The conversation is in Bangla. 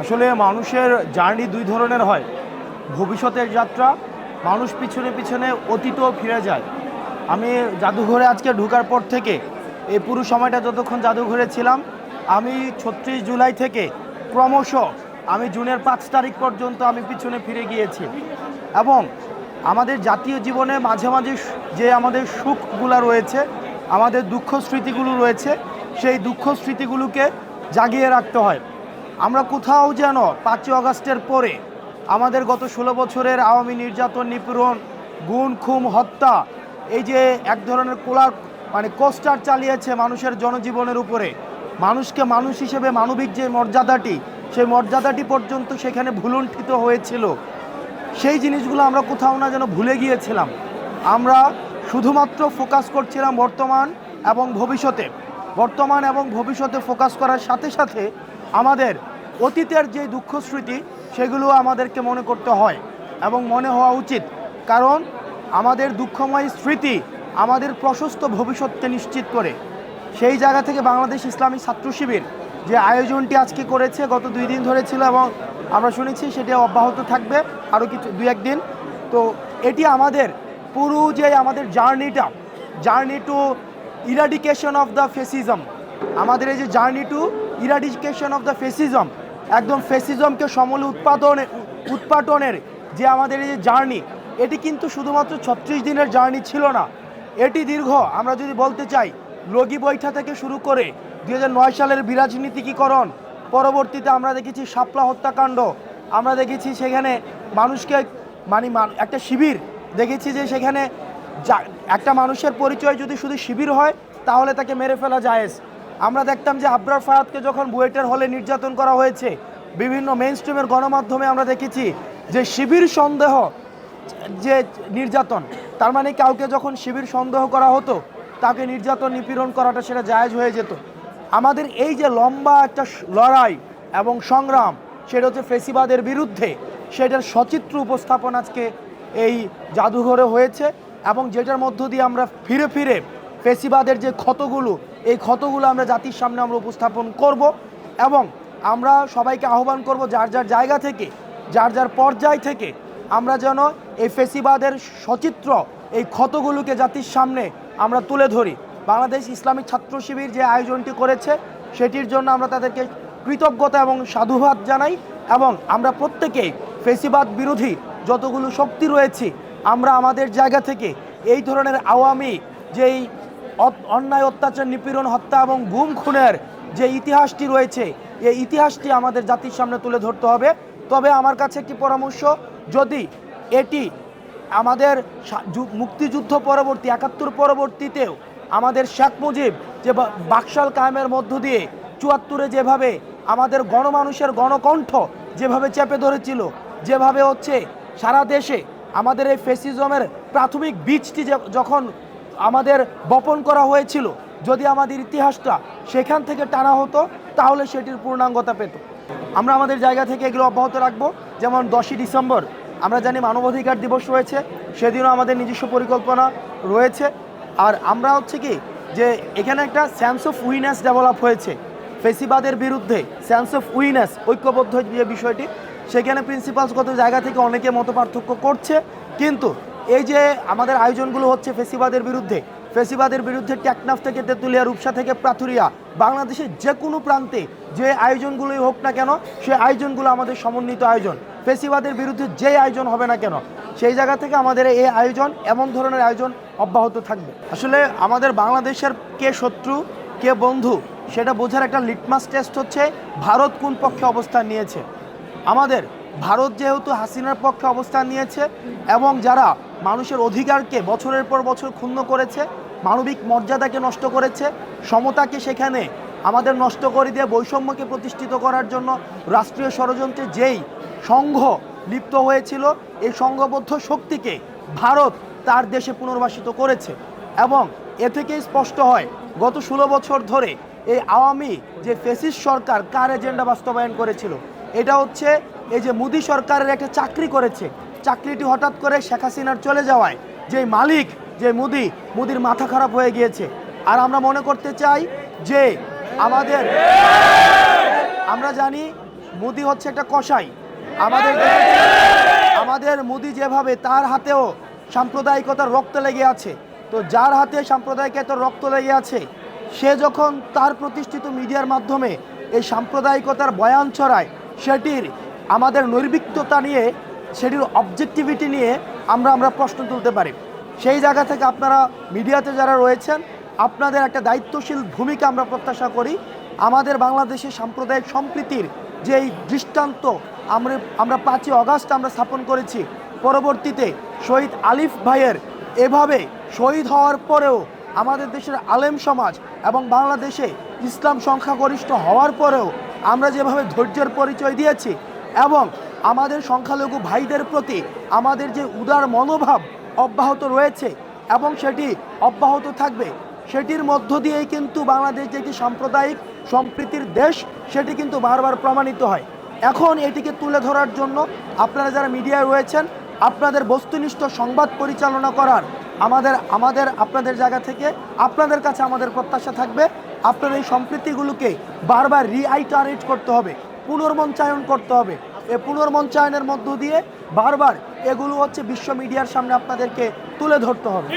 আসলে মানুষের জার্নি দুই ধরনের হয়। ভবিষ্যতের যাত্রা, মানুষ পিছনে পিছনে অতীতও ফিরে যায়। আমি জাদুঘরে আজকে ঢোকার পর থেকে, এই পুরো সময়টা যতক্ষণ জাদুঘরে ছিলাম, আমি ছত্রিশ জুলাই থেকে ক্রমশ আমি জুনের পাঁচ তারিখ পর্যন্ত আমি পিছনে ফিরে গিয়েছি। এবং আমাদের জাতীয় জীবনে মাঝে মাঝে যে আমাদের সুখগুলো রয়েছে, আমাদের দুঃখ স্মৃতিগুলো রয়েছে, সেই দুঃখ স্মৃতিগুলোকে জাগিয়ে রাখতে হয়। আমরা কোথাও যেন পাঁচই অগাস্টের পরে আমাদের গত ষোলো বছরের আওয়ামী নির্যাতন, নিপীড়ন গুণ খুম, হত্যা, এই যে এক ধরনের কোলার মানে কোস্টার চালিয়েছে মানুষের জনজীবনের উপরে, মানুষকে মানুষ হিসেবে মানবিক যে মর্যাদাটি, সেই মর্যাদাটি পর্যন্ত সেখানে ভুলুণ্ঠিত হয়েছিল। সেই জিনিসগুলো আমরা কোথাও না যেন ভুলে গিয়েছিলাম। আমরা শুধুমাত্র ফোকাস করছিলাম বর্তমান এবং ভবিষ্যতে। বর্তমান এবং ভবিষ্যতে ফোকাস করার সাথে সাথে আমাদের অতীতের যে দুঃখ স্মৃতি, সেগুলো আমাদেরকে মনে করতে হয় এবং মনে হওয়া উচিত। কারণ আমাদের দুঃখময় স্মৃতি আমাদের প্রশস্ত ভবিষ্যৎকে নিশ্চিত করে। সেই জায়গা থেকে বাংলাদেশ ইসলামী ছাত্র শিবির যে আয়োজনটি আজকে করেছে, গত দুই দিন ধরে ছিল এবং আমরা শুনেছি সেটা অব্যাহত থাকবে আরও কিছু দুই একদিন তো এটি আমাদের পুরো যে আমাদের জার্নিটা, journey to eradication of the fascism. আমাদের এই যে journey to eradication of the fascism একদম ফেসিজমকে সমূলে উৎপাদনের উৎপাটনের যে আমাদের এই যে জার্নি এটি কিন্তু শুধুমাত্র ছত্রিশ দিনের জার্নি ছিল না। এটি দীর্ঘ। আমরা যদি বলতে চাই লগি বৈঠা থেকে শুরু করে দু হাজার নয় সালের বিরাজনীতিকীকরণ, পরবর্তীতে আমরা দেখেছি শাপলা হত্যাকাণ্ড। আমরা দেখেছি সেখানে মানুষকে মানে মান- একটা শিবির দেখেছি যে সেখানে একটা মানুষের পরিচয় যদি শুধু শিবির হয়, তাহলে তাকে মেরে ফেলা যায় আমরা দেখতাম যে আবরার ফায়াতকে যখন বুয়েটের হলে নির্যাতন করা হয়েছে, বিভিন্ন মেন স্ট্রিমের গণমাধ্যমে আমরা দেখেছি যে শিবির সন্দেহ, যে নির্যাতন, তার মানে কাউকে যখন শিবির সন্দেহ করা হতো, তাকে নির্যাতন নিপীড়ন করাটা সেটা জায়েজ হয়ে যেত। আমাদের এই যে লম্বা একটা লড়াই এবং সংগ্রাম, সেটা হচ্ছে ফেসিবাদের বিরুদ্ধে, সেটার সচিত্র উপস্থাপন আজকে এই জাদুঘরে হয়েছে এবং যেটার মধ্য দিয়ে আমরা ফিরে ফিরে ফেসিবাদের যে ক্ষতগুলো এই ক্ষতগুলো আমরা জাতির সামনে আমরা উপস্থাপন করব এবং আমরা সবাইকে আহ্বান করব যার যার জায়গা থেকে, যার যার পর্যায় থেকে আমরা যেন এই ফেসিবাদের সচিত্র, এই ক্ষতগুলোকে জাতির সামনে আমরা তুলে ধরি। বাংলাদেশ ইসলামিক ছাত্র শিবির যে আয়োজনটি করেছে, সেটির জন্য আমরা তাদেরকে কৃতজ্ঞতা এবং সাধুবাদ জানাই এবং আমরা প্রত্যেকেই ফেসিবাদ বিরোধী যতগুলো শক্তি রয়েছে, আমরা আমাদের জায়গা থেকে এই ধরনের আওয়ামী যেই অন্যায়, অত্যাচার, নিপীড়ন, হত্যা এবং গুম, খুনের যে ইতিহাসটি রয়েছে, এই ইতিহাসটি আমাদের জাতির সামনে তুলে ধরতে হবে। তবে আমার কাছে একটি পরামর্শ, যদি এটি আমাদের মুক্তিযুদ্ধ পরবর্তী, একাত্তর পরবর্তীতেও আমাদের শেখ মুজিব যে বাকশাল কায়েমের মধ্য দিয়ে চুয়াত্তরে যেভাবে আমাদের গণমানুষের গণকণ্ঠ যেভাবে চেপে ধরেছিল, যেভাবে হচ্ছে সারা দেশে আমাদের এই ফেসিজমের প্রাথমিক বীজটি যখন আমাদের বপন করা হয়েছিল। যদি আমাদের ইতিহাসটা সেখান থেকে টানা হতো, তাহলে সেটির পূর্ণাঙ্গতা পেত। আমরা আমাদের জায়গা থেকে এগুলো অব্যাহত রাখব। যেমন দশই ডিসেম্বর, আমরা জানি মানবাধিকার দিবস রয়েছে। সেদিনও আমাদের নিজস্ব পরিকল্পনা রয়েছে। আর আমরা হচ্ছে কি, যে এখানে একটা সেন্স অফ উইনেস ডেভেলপ হয়েছে। ফেসিবাদের বিরুদ্ধে সেন্স অফ উইনেস ঐক্যবদ্ধ যে বিষয়টি, সেখানে প্রিন্সিপালসগত জায়গা থেকে অনেকে মত পার্থক্য করছে। কিন্তু এই যে আমাদের আয়োজনগুলো হচ্ছে ফেসিবাদের বিরুদ্ধে ফেসিবাদের বিরুদ্ধে টেকনাফ থেকে তেঁতুলিয়া, রূপসা থেকে প্রাথুরিয়া, বাংলাদেশের যে কোনো প্রান্তে যে আয়োজনগুলোই হোক না কেন সেই আয়োজনগুলো আমাদের সমন্বিত আয়োজন। ফেসিবাদের বিরুদ্ধে যে আয়োজন হবে না কেন, সেই জায়গা থেকে আমাদের এই আয়োজন, এমন ধরনের আয়োজন অব্যাহত থাকবে। আসলে আমাদের বাংলাদেশের কে শত্রু, কে বন্ধু, সেটা বোঝার একটা লিটমাস টেস্ট হচ্ছে, ভারত কোন পক্ষে অবস্থান নিয়েছে। আমাদের ভারত যেহেতু হাসিনার পক্ষে অবস্থান নিয়েছে এবং যারা মানুষের অধিকারকে বছরের পর বছর ক্ষুণ্ণ করেছে, মানবিক মর্যাদাকে নষ্ট করেছে, সমতাকে সেখানে আমাদের নষ্ট করে দিয়ে বৈষম্যকে প্রতিষ্ঠিত করার জন্য রাষ্ট্রীয় ষড়যন্ত্রে যেই সংঘ লিপ্ত হয়েছিল, এই সংঘবদ্ধ শক্তিকে ভারত তার দেশে পুনর্বাসিত করেছে এবং এ থেকেই স্পষ্ট হয়, গত ষোলো বছর ধরে এই আওয়ামী যে ফেসিস সরকার, কার এজেন্ডা বাস্তবায়ন করেছিল, এটা হচ্ছে এই যে মোদী সরকারের একটা চাকরি করেছে, চাকরিটি হঠাৎ করে শেখ হাসিনার চলে যাওয়ায় যে মালিক যে মোদি, মোদির মাথা খারাপ হয়ে গিয়েছে। আর আমরা মনে করতে চাই যে আমাদের, আমরা জানি মোদি হচ্ছে একটা কসাই। আমাদের আমাদের মোদি যেভাবে তার হাতেও সাম্প্রদায়িকতার রক্ত লেগে আছে, তো যার হাতে সাম্প্রদায়িকতার রক্ত লেগে আছে, সে যখন তার প্রতিষ্ঠিত মিডিয়ার মাধ্যমে এই সাম্প্রদায়িকতার বয়ান ছড়ায়, সেটির আমাদের নৈর্বিক্যতা নিয়ে, সেটির অবজেক্টিভিটি নিয়ে আমরা আমরা প্রশ্ন তুলতে পারি। সেই জায়গা থেকে আপনারা মিডিয়াতে যারা রয়েছেন, আপনাদের একটা দায়িত্বশীল ভূমিকা আমরা প্রত্যাশা করি। আমাদের বাংলাদেশের সাম্প্রদায়িক সম্প্রীতির যে এই দৃষ্টান্ত আমরা আমরা পাঁচই অগাস্ট আমরা স্থাপন করেছি, পরবর্তীতে শহীদ আলিফ ভাইয়ের এভাবে শহীদ হওয়ার পরেও আমাদের দেশের আলেম সমাজ এবং বাংলাদেশে ইসলাম সংখ্যাগরিষ্ঠ হওয়ার পরেও আমরা যেভাবে ধৈর্যের পরিচয় দিয়েছি এবং আমাদের সংখ্যালঘু ভাইদের প্রতি আমাদের যে উদার মনোভাব অব্যাহত রয়েছে এবং সেটি অব্যাহত থাকবে, সেটির মধ্য দিয়েই কিন্তু বাংলাদেশ যে একটি সাম্প্রদায়িক সম্প্রীতির দেশ, সেটি কিন্তু বারবার প্রমাণিত হয়। এখন এটিকে তুলে ধরার জন্য আপনারা যারা মিডিয়ায় রয়েছেন, আপনাদের বস্তুনিষ্ঠ সংবাদ পরিচালনা করার আমাদের আমাদের, আপনাদের জায়গা থেকে আপনাদের কাছে আমাদের প্রত্যাশা থাকবে, আপনার এই সম্প্রীতিগুলোকে বারবার রিআইটারেট করতে হবে। পুনর্মঞ্চায়ন করতে হবে। এ পুনর্মঞ্চায়নের মধ্য দিয়ে বারবার এগুলো হচ্ছে বিশ্ব মিডিয়ার সামনে আপনাদেরকে তুলে ধরতে হবে।